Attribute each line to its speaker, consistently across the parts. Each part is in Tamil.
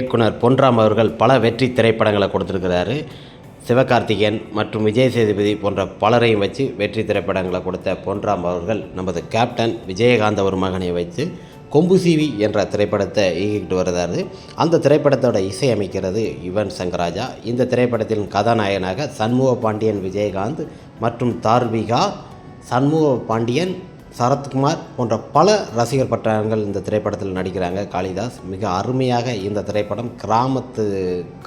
Speaker 1: இயக்குனர் பொன்ராம் அவர்கள் பல வெற்றி திரைப்படங்களை கொடுத்துருக்கிறாரு. சிவகார்த்திகேயன் மற்றும் விஜய் சேதுபதி போன்ற பலரையும் வச்சு வெற்றி திரைப்படங்களை கொடுத்த பொன்ராம் அவர்கள் நமது கேப்டன் விஜயகாந்த் ஒரு மகனை வைத்து கொம்பு சீவி என்ற திரைப்படத்தை இயக்கிட்டு வருகிறாரு. அந்த திரைப்படத்தோட இசையமைக்கிறது யுவன் சங்கராஜா. இந்த திரைப்படத்தின் கதாநாயகனாக சண்முக பாண்டியன் விஜயகாந்த் மற்றும் தார்விகா சண்முக பாண்டியன் சரத்குமார் போன்ற பல ரசிகர் பட்டாளங்கள் இந்த திரைப்படத்தில் நடிக்கிறாங்க. காளிதாஸ் மிக அருமையாக இந்த திரைப்படம் கிராமத்து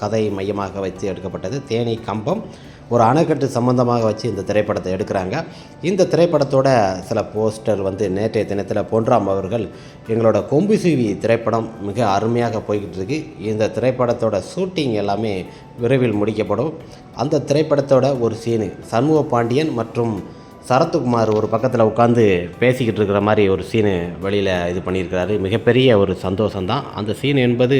Speaker 1: கதை மையமாக வச்சு எடுக்கப்பட்டது. தேனி கம்பம் ஒரு அணைக்கட்டு சம்பந்தமாக வச்சு இந்த திரைப்படத்தை எடுக்கிறாங்க. இந்த திரைப்படத்தோட சில போஸ்டர் வந்து நேற்றைய தினத்தில் பொன்றாம் அவர்கள் எங்களோட கொம்பு சீவி திரைப்படம் மிக அருமையாக போய்கிட்டு இருக்கு. இந்த திரைப்படத்தோட ஷூட்டிங் எல்லாமே விரைவில் முடிக்கப்படும். அந்த திரைப்படத்தோட ஒரு சீனு சண்முக பாண்டியன் மற்றும் சரத்குமார் ஒரு பக்கத்தில் உட்காந்து பேசிக்கிட்டு இருக்கிற மாதிரி ஒரு சீனு வெளியில் இது பண்ணியிருக்கிறாரு. மிகப்பெரிய ஒரு சந்தோஷம்தான். அந்த சீன் என்பது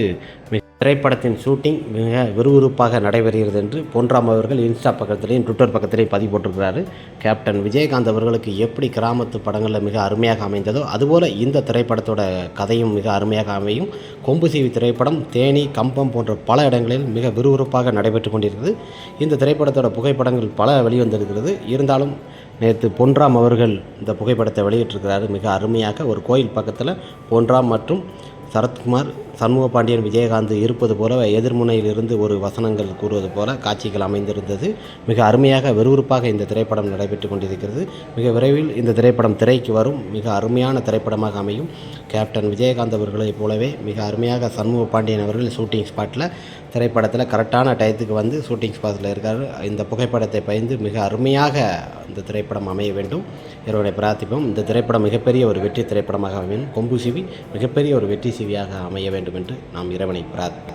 Speaker 1: மிக திரைப்படத்தின் ஷூட்டிங் மிக விறுவிறுப்பாக நடைபெறுகிறது என்று பொன்ராம் அவர்கள் இன்ஸ்டா பக்கத்திலையும் ட்விட்டர் பக்கத்திலையும் பதிவு போட்டிருக்கிறாரு. கேப்டன் விஜயகாந்த் அவர்களுக்கு எப்படி கிராமத்து படங்களில் மிக அருமையாக அமைந்ததோ அதுபோல் இந்த திரைப்படத்தோட கதையும் மிக அருமையாக அமையும். கொம்பு சீவி திரைப்படம் தேனி கம்பம் போன்ற பல இடங்களில் மிக விறுவிறுப்பாக நடைபெற்று கொண்டிருக்கிறது. இந்த திரைப்படத்தோட புகைப்படங்கள் பல வெளிவந்திருக்கிறது. இருந்தாலும் நேற்று பொன்ராம் அவர்கள் இந்த புகைப்படத்தை வெளியிட்டிருக்கிறாரு மிக அருமையாக. ஒரு கோயில் பக்கத்தில் பொன்ராம் மற்றும் சரத்குமார் சண்முக பாண்டியன் விஜயகாந்த் இருப்பது போல எதிர்முனையில் இருந்து ஒரு வசனங்கள் கூறுவது போல காட்சிகள் அமைந்திருந்தது. மிக அருமையாக விறுவிறுப்பாக இந்த திரைப்படம் நடைபெற்று கொண்டிருக்கிறது. மிக விரைவில் இந்த திரைப்படம் திரைக்கு வரும். மிக அருமையான திரைப்படமாக அமையும். கேப்டன் விஜயகாந்த் அவர்களைப் போலவே மிக அருமையாக சண்முக பாண்டியன் அவர்கள் ஷூட்டிங் ஸ்பாட்டில் திரைப்படத்தில் கரெக்டான டயத்துக்கு வந்து ஷூட்டிங் ஸ்பாட்டில் இருக்கார். இந்த புகைப்படத்தை பயந்து மிக அருமையாக இந்த திரைப்படம் அமைய வேண்டும். இவருடைய பிரார்த்திப்போம். இந்த திரைப்படம் மிகப்பெரிய ஒரு வெற்றி திரைப்படமாக அமையும். கொம்பு சிவி மிகப்பெரிய ஒரு வெற்றி சிவியாக அமைய வேண்டும். என்று நாம் இறைவனை பிரார்த்தி